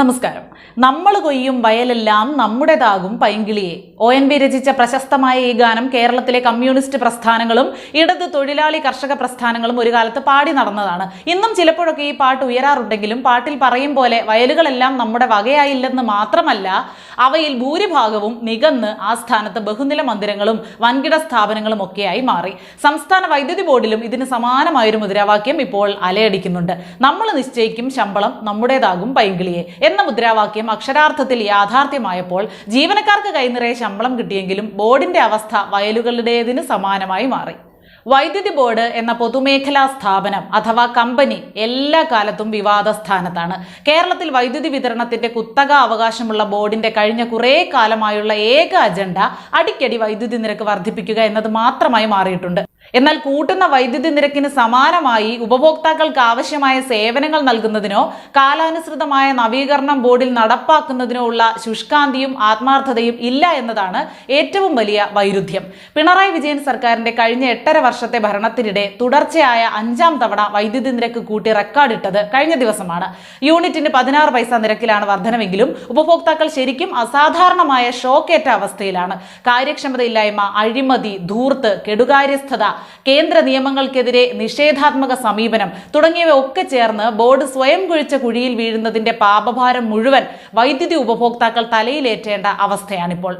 നമസ്കാരം. നമ്മൾ കൊയ്യും വയലെല്ലാം നമ്മുടേതാകും പൈങ്കിളിയെ. ഒ എൻ ബി രചിച്ച പ്രശസ്തമായ ഈ ഗാനം കേരളത്തിലെ കമ്മ്യൂണിസ്റ്റ് പ്രസ്ഥാനങ്ങളും ഇടത് തൊഴിലാളി കർഷക പ്രസ്ഥാനങ്ങളും ഒരു കാലത്ത് പാടി നടന്നതാണ്. ഇന്നും ചിലപ്പോഴൊക്കെ ഈ പാട്ട് ഉയരാറുണ്ടെങ്കിലും പാട്ടിൽ പറയും പോലെ വയലുകളെല്ലാം നമ്മുടെ വകയായില്ലെന്ന് മാത്രമല്ല അവയിൽ ഭൂരിഭാഗവും നികന്ന് ആ സ്ഥാനത്ത് ബഹുനില മന്ദിരങ്ങളും വൻകിട സ്ഥാപനങ്ങളും ഒക്കെയായി മാറി. സംസ്ഥാന വൈദ്യുതി ബോർഡിലും ഇതിന് സമാനമായൊരു മുദ്രാവാക്യം ഇപ്പോൾ അലയടിക്കുന്നുണ്ട്. നമ്മൾ നിശ്ചയിക്കും ശമ്പളം നമ്മുടേതാകും പൈങ്കിളിയെ. എന്ന മുദ്രാവാക്യം അക്ഷരാർത്ഥത്തിൽ യാഥാർത്ഥ്യമായപ്പോൾ ജീവനക്കാർക്ക് കൈനിറയെ ശമ്പളം കിട്ടിയെങ്കിലും ബോർഡിന്റെ അവസ്ഥ വയലുകളുടേതിന് സമാനമായി മാറി. വൈദ്യുതി ബോർഡ് എന്ന പൊതുമേഖലാ സ്ഥാപനം അഥവാ കമ്പനി എല്ലാ കാലത്തും വിവാദ സ്ഥാനത്താണ് കേരളത്തിൽ വൈദ്യുതി വിതരണത്തിന്റെ കുത്തക അവകാശമുള്ള ബോർഡിന്റെ കഴിഞ്ഞ കുറേ കാലമായുള്ള ഏക അജണ്ട അടിക്കടി വൈദ്യുതി നിരക്ക് വർദ്ധിപ്പിക്കുക എന്നത് മാത്രമായി മാറിയിട്ടുണ്ട്. എന്നാൽ കൂട്ടുന്ന വൈദ്യുതി നിരക്കിന് സമാനമായി ഉപഭോക്താക്കൾക്ക് ആവശ്യമായ സേവനങ്ങൾ നൽകുന്നതിനോ കാലാനുസൃതമായ നവീകരണം ബോർഡിൽ നടപ്പാക്കുന്നതിനോ ഉള്ള ശുഷ്കാന്തിയും ആത്മാർത്ഥതയും ഇല്ല എന്നതാണ് ഏറ്റവും വലിയ വൈരുദ്ധ്യം. പിണറായി വിജയൻ സർക്കാരിന്റെ കഴിഞ്ഞ എട്ടര വർഷത്തെ ഭരണത്തിനിടെ തുടർച്ചയായ അഞ്ചാം തവണ വൈദ്യുതി നിരക്ക് കൂട്ടി റെക്കോർഡിട്ടത് കഴിഞ്ഞ ദിവസമാണ്. യൂണിറ്റിന് പതിനാറ് പൈസ നിരക്കിലാണ് വർധനമെങ്കിലും ഉപഭോക്താക്കൾ ശരിക്കും അസാധാരണമായ ഷോക്കേറ്റ അവസ്ഥയിലാണ്. കാര്യക്ഷമതയില്ലായ്മ അഴിമതി ധൂർത്ത് കെടുകാര്യസ്ഥത കേന്ദ്ര നിയമങ്ങൾക്കെതിരെ നിഷേധാത്മക സമീപനം തുടങ്ങിയവ ഒക്കെ ചേർന്ന് ബോർഡ് സ്വയം കുഴിച്ച കുഴിയിൽ വീഴുന്നതിന്റെ പാപഭാരം മുഴുവൻ വൈദ്യുതി ഉപഭോക്താക്കൾ തലയിലേറ്റേണ്ട അവസ്ഥയാണിപ്പോൾ.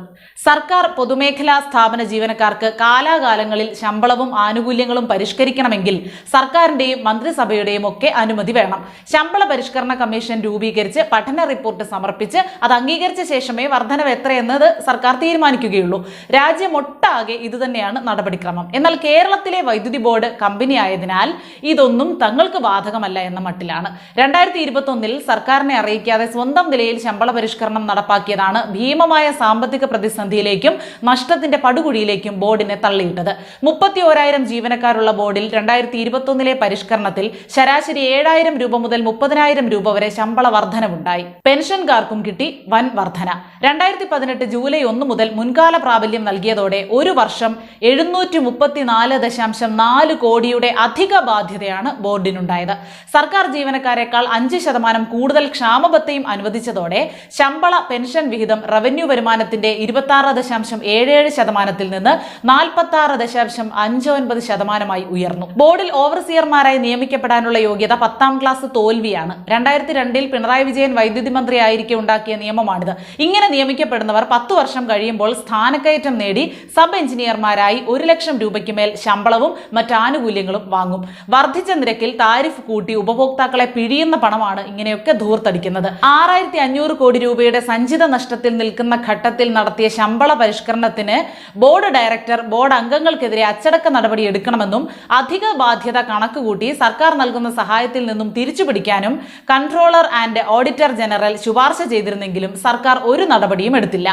സർക്കാർ പൊതുമേഖലാ സ്ഥാപന ജീവനക്കാർക്ക് കാലാകാലങ്ങളിൽ ശമ്പളവും ആനുകൂല്യങ്ങളും പരിഷ്കരിക്കണമെങ്കിൽ സർക്കാരിന്റെയും മന്ത്രിസഭയുടെയും ഒക്കെ അനുമതി വേണം. ശമ്പള പരിഷ്കരണ കമ്മീഷൻ രൂപീകരിച്ച് പഠന റിപ്പോർട്ട് സമർപ്പിച്ച് അത് അംഗീകരിച്ച ശേഷമേ വർധനവ് എത്രയെന്നത് സർക്കാർ തീരുമാനിക്കുകയുള്ളൂ. രാജ്യമൊട്ടാകെ ഇതുതന്നെയാണ് നടപടിക്രമം. എന്നാൽ കേരളത്തിലെ വൈദ്യുതി ബോർഡ് കമ്പനിയായതിനാൽ ഇതൊന്നും തങ്ങൾക്ക് ബാധകമല്ല എന്ന മട്ടിലാണ്. രണ്ടായിരത്തി ഇരുപത്തൊന്നിൽ സർക്കാരിനെ അറിയിക്കാതെ സ്വന്തം നിലയിൽ ശമ്പള പരിഷ്കരണം നടപ്പാക്കിയതാണ് ഭീമമായ സാമ്പത്തിക പ്രതിസന്ധിയിലേക്കും നഷ്ടത്തിന്റെ പടുകുഴിയിലേക്കും ബോർഡിനെ തള്ളിയിട്ടത്. മുപ്പത്തി ഓരായിരം ജീവനക്കാരുള്ള ബോർഡിൽ രണ്ടായിരത്തി ഇരുപത്തൊന്നിലെ പരിഷ്കരണത്തിൽ ശരാശരി ഏഴായിരം രൂപ മുതൽ മുപ്പതിനായിരം രൂപ വരെ ശമ്പള വർധനവുണ്ടായി. പെൻഷൻകാർക്കും കിട്ടി വൻ വർധന. രണ്ടായിരത്തി പതിനെട്ട് ജൂലൈ ഒന്ന് മുതൽ മുൻകാല പ്രാബല്യം നൽകിയതോടെ ഒരു വർഷം എഴുന്നൂറ്റി മുപ്പത്തിനാല് ദശാംശം നാല് കോടിയുടെ അധിക ബാധ്യതയാണ് ബോർഡിനുണ്ടായത്. സർക്കാർ ജീവനക്കാരെക്കാൾ അഞ്ച് ശതമാനം കൂടുതൽ ക്ഷാമബത്തയും അനുവദിച്ചതോടെ ശമ്പള പെൻഷൻ വിഹിതം റവന്യൂ വരുമാനത്തിന്റെ ഇരുപത്തി ദശാംശം ഏഴ് ഏഴ് ശതമാനത്തിൽ നിന്ന് നാൽപ്പത്തി ആറ് ദശാംശം അഞ്ച് ഒൻപത് ശതമാനമായി ഉയർന്നു. ബോർഡിൽ ഓവർസിയർമാരായി നിയമിക്കപ്പെടാനുള്ള യോഗ്യത പത്താം ക്ലാസ് തോൽവിയാണ്. രണ്ടായിരത്തി രണ്ടിൽ പിണറായി വിജയൻ വൈദ്യുതി മന്ത്രിയായിരിക്കെ ഉണ്ടാക്കിയ നിയമമാണിത്. ഇങ്ങനെ നിയമിക്കപ്പെടുന്നവർ പത്തു വർഷം കഴിയുമ്പോൾ സ്ഥാനക്കയറ്റം നേടി സബ് എഞ്ചിനീയർമാരായി ഒരു ലക്ഷം രൂപയ്ക്ക് മേൽ ശമ്പളവും മറ്റ് ആനുകൂല്യങ്ങളും വാങ്ങും. വർദ്ധിച്ച നിരക്കിൽ താരിഫ് കൂട്ടി ഉപഭോക്താക്കളെ പിഴിയുന്ന പണമാണ് ഇങ്ങനെയൊക്കെ ധൂർത്തടിക്കുന്നത്. ആറായിരത്തി അഞ്ഞൂറ് കോടി രൂപയുടെ സഞ്ചിത നഷ്ടത്തിൽ നിൽക്കുന്ന ഘട്ടത്തിൽ നടത്തിയ ശമ്പള പരിഷ്കരണത്തിന് ബോർഡ് ഡയറക്ടർ ബോർഡ് അംഗങ്ങൾക്കെതിരെ അച്ചടക്ക നടപടി എടുക്കണമെന്നും അധിക ബാധ്യത കണക്കുകൂട്ടി സർക്കാർ നൽകുന്ന സഹായത്തിൽ നിന്നും തിരിച്ചുപിടിക്കാനും കൺട്രോളർ ആൻഡ് ഓഡിറ്റർ ജനറൽ ശുപാർശ ചെയ്തിരുന്നെങ്കിലും സർക്കാർ ഒരു നടപടിയും എടുത്തില്ല.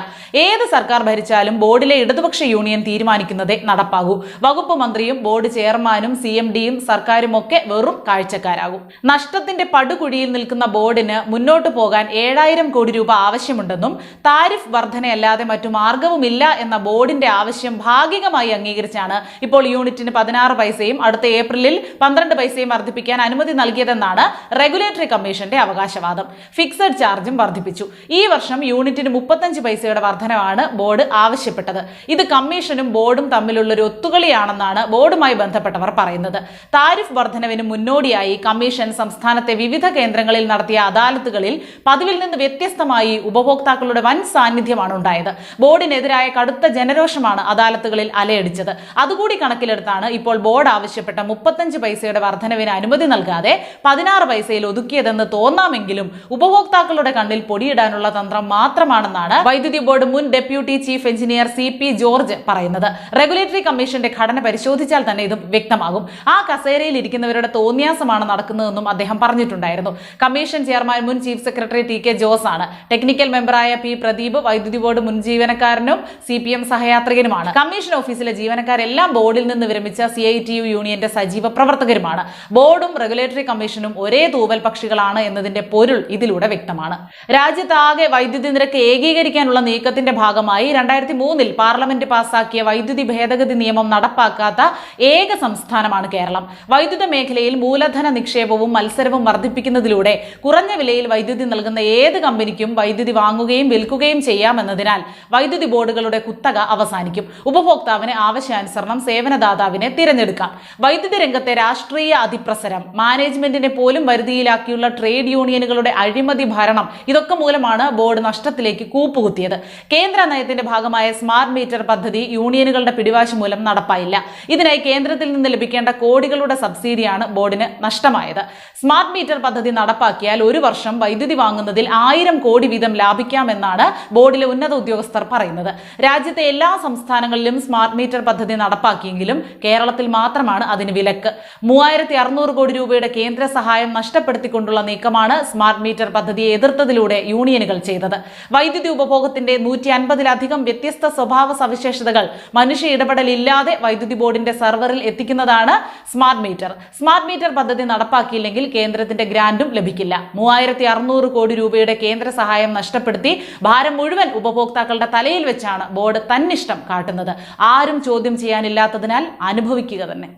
ഏത് സർക്കാർ ഭരിച്ചാലും ബോർഡിലെ ഇടതുപക്ഷ യൂണിയൻ തീരുമാനിക്കുന്നതേ നടപ്പാകൂ. വകുപ്പ് മന്ത്രിയും ബോർഡ് ചെയർമാനും സി എം ഡിയും സർക്കാരും ഒക്കെ വെറും കാഴ്ചക്കാരാകും. നഷ്ടത്തിന്റെ പടുകുഴിയിൽ നിൽക്കുന്ന ബോർഡിന് മുന്നോട്ട് പോകാൻ ഏഴായിരം കോടി രൂപ ആവശ്യമുണ്ടെന്നും താരിഫ് വർധനയല്ലാതെ മറ്റു മാർഗവുമില്ല എന്ന ബോർഡിന്റെ ആവശ്യം ഭാഗികമായി അംഗീകരിച്ചാണ് ഇപ്പോൾ യൂണിറ്റിന് പതിനാറ് പൈസയും അടുത്ത ഏപ്രിലിൽ പന്ത്രണ്ട് പൈസയും വർദ്ധിപ്പിക്കാൻ അനുമതി നൽകിയതെന്നാണ് റെഗുലേറ്ററി കമ്മീഷന്റെ അവകാശവാദം. ഫിക്സഡ് ചാർജും വർദ്ധിപ്പിച്ചു. ഈ വർഷം യൂണിറ്റിന് മുപ്പത്തഞ്ച് പൈസയുടെ വർധനമാണ് ബോർഡ് ആവശ്യപ്പെട്ടത്. ഇത് കമ്മീഷനും ബോർഡും തമ്മിലുള്ള ഒരു ഒത്തുകളിയാണെന്നാണ് ബോർഡുമായി ബന്ധപ്പെട്ടവർ പറയുന്നത്. താരിഫ് വർധനവിന് മുന്നോടിയായി കമ്മീഷൻ സംസ്ഥാനത്തെ വിവിധ കേന്ദ്രങ്ങളിൽ നടത്തിയ അദാലത്തുകളിൽ പതിവിൽ നിന്ന് വ്യത്യസ്തമായി ഉപഭോക്താക്കളുടെ വൻ സാന്നിധ്യമാണ് ഉണ്ടായത്. ബോർഡിനെതിരായ കടുത്ത ജനരോഷമാണ് അദാലത്തുകളിൽ അലയടിച്ചത്. അതുകൂടി കണക്കിലെടുത്താണ് ഇപ്പോൾ ബോർഡ് ആവശ്യപ്പെട്ട മുപ്പത്തഞ്ച് പൈസയുടെ വർധനവിന് അനുമതി നൽകാതെ പതിനാറ് പൈസയിൽ ഒതുക്കിയതെന്ന് തോന്നാമെങ്കിലും ഉപഭോക്താക്കളുടെ കണ്ണിൽ പൊടിയിടാനുള്ള തന്ത്രം മാത്രമാണെന്നാണ് വൈദ്യുതി ബോർഡ് മുൻ deputy chief engineer C P George പറയുന്നത്. റെഗുലേറ്ററി കമ്മീഷന്റെ ഘടന പരിശോധിച്ചാൽ തന്നെ ഇത് വ്യക്തമാകും. ആ കസേരയിൽ ഇരിക്കുന്നവരുടെ തോന്നിയാസമാണ് നടക്കുന്നതെന്നും അദ്ദേഹം പറഞ്ഞിട്ടുണ്ടായിരുന്നു. കമ്മീഷൻ ചെയർമാൻ മുൻ chief secretary T K Jose ആണ്. ടെക്നിക്കൽ മെമ്പറായ പി പ്രദീപ് വൈദ്യുതി ബോർഡ് മുൻ ജീവനക്കാരനും സി പി എം സഹയാത്രികനുമാണ്. കമ്മീഷൻ ഓഫീസിലെ ജീവനക്കാരെല്ലാം ബോർഡിൽ നിന്ന് വിരമിച്ച സി ഐ ടി യു യൂണിയന്റെ സജീവ പ്രവർത്തകരുമാണ്. ബോർഡും റെഗുലേറ്ററി കമ്മീഷനും ഒരേ തൂവൽ പക്ഷികളാണ് എന്നതിന്റെ പൊരുൾ ഇതിലൂടെ വ്യക്തമാണ്. രാജ്യത്താകെ വൈദ്യുതി നിരക്ക് ഏകീകരിക്കാനുള്ള നീക്കത്തിന്റെ ഭാഗമായി രണ്ടായിരത്തി മൂന്നിൽ പാർലമെന്റ് പാസാക്കിയ വൈദ്യുതി ഭേദഗതി നിയമം നടപ്പാക്കാതെ തയ്യാറാകാത്ത ഏക സംസ്ഥാനമാണ് കേരളം. വൈദ്യുത മേഖലയിൽ മൂലധന നിക്ഷേപവും മത്സരവും വർദ്ധിപ്പിക്കുന്നതിലൂടെ കുറഞ്ഞ വിലയിൽ വൈദ്യുതി നൽകുന്ന ഏത് കമ്പനിക്കും വൈദ്യുതി വാങ്ങുകയും വിൽക്കുകയും ചെയ്യാമെന്നതിനാൽ വൈദ്യുതി ബോർഡുകളുടെ കുത്തക അവസാനിക്കും. ഉപഭോക്താവിന് ആവശ്യാനുസരണം സേവനദാതാവിനെ തിരഞ്ഞെടുക്കാം. വൈദ്യുതി രംഗത്തെ രാഷ്ട്രീയ അതിപ്രസരം മാനേജ്മെന്റിനെ പോലും വരുതിയിലാക്കിയുള്ള ട്രേഡ് യൂണിയനുകളുടെ അഴിമതി ഭരണം ഇതൊക്കെ മൂലമാണ് ബോർഡ് നഷ്ടത്തിലേക്ക് കൂപ്പുകുത്തിയത്. കേന്ദ്ര നയത്തിന്റെ ഭാഗമായ സ്മാർട്ട് മീറ്റർ പദ്ധതി യൂണിയനുകളുടെ പിടിവാശി മൂലം നടപ്പായില്ല. ഇതിനായി കേന്ദ്രത്തിൽ നിന്ന് ലഭിക്കേണ്ട കോടികളുടെ സബ്സിഡിയാണ് ബോർഡിന് നഷ്ടമായത്. സ്മാർട്ട് മീറ്റർ പദ്ധതി നടപ്പാക്കിയാൽ ഒരു വർഷം വൈദ്യുതി വാങ്ങുന്നതിൽ ആയിരം കോടി വീതം ലാഭിക്കാമെന്നാണ് ബോർഡിലെ ഉന്നത ഉദ്യോഗസ്ഥർ പറയുന്നത്. രാജ്യത്തെ എല്ലാ സംസ്ഥാനങ്ങളിലും സ്മാർട്ട് മീറ്റർ പദ്ധതി നടപ്പാക്കിയെങ്കിലും കേരളത്തിൽ മാത്രമാണ് അതിന് വിലക്ക്. മൂവായിരത്തി അറുന്നൂറ് കോടി രൂപയുടെ കേന്ദ്ര സഹായം നഷ്ടപ്പെടുത്തിക്കൊണ്ടുള്ള നീക്കമാണ് സ്മാർട്ട് മീറ്റർ പദ്ധതിയെ എതിർത്തതിലൂടെ യൂണിയനുകൾ ചെയ്തത്. വൈദ്യുതി ഉപഭോഗത്തിന്റെ നൂറ്റി അൻപതിലധികം വ്യത്യസ്ത സ്വഭാവ സവിശേഷതകൾ മനുഷ്യ ഇടപെടലില്ലാതെ വൈദ്യുതി ബോർഡിന്റെ സെർവറിൽ എത്തിക്കുന്നതാണ് സ്മാർട്ട് മീറ്റർ. സ്മാർട്ട് മീറ്റർ പദ്ധതി നടപ്പാക്കിയില്ലെങ്കിൽ കേന്ദ്രത്തിന്റെ ഗ്രാന്റും ലഭിക്കില്ല. മൂവായിരത്തി അറുന്നൂറ് കോടി രൂപയുടെ കേന്ദ്ര സഹായം നഷ്ടപ്പെടുത്തി ഭാരം മുഴുവൻ ഉപഭോക്താക്കളുടെ തലയിൽ വെച്ചാണ് ബോർഡ് തന്നിഷ്ടം കാട്ടുന്നത്. ആരും ചോദ്യം ചെയ്യാനില്ലാത്തതിനാൽ അനുഭവിക്കുക തന്നെ.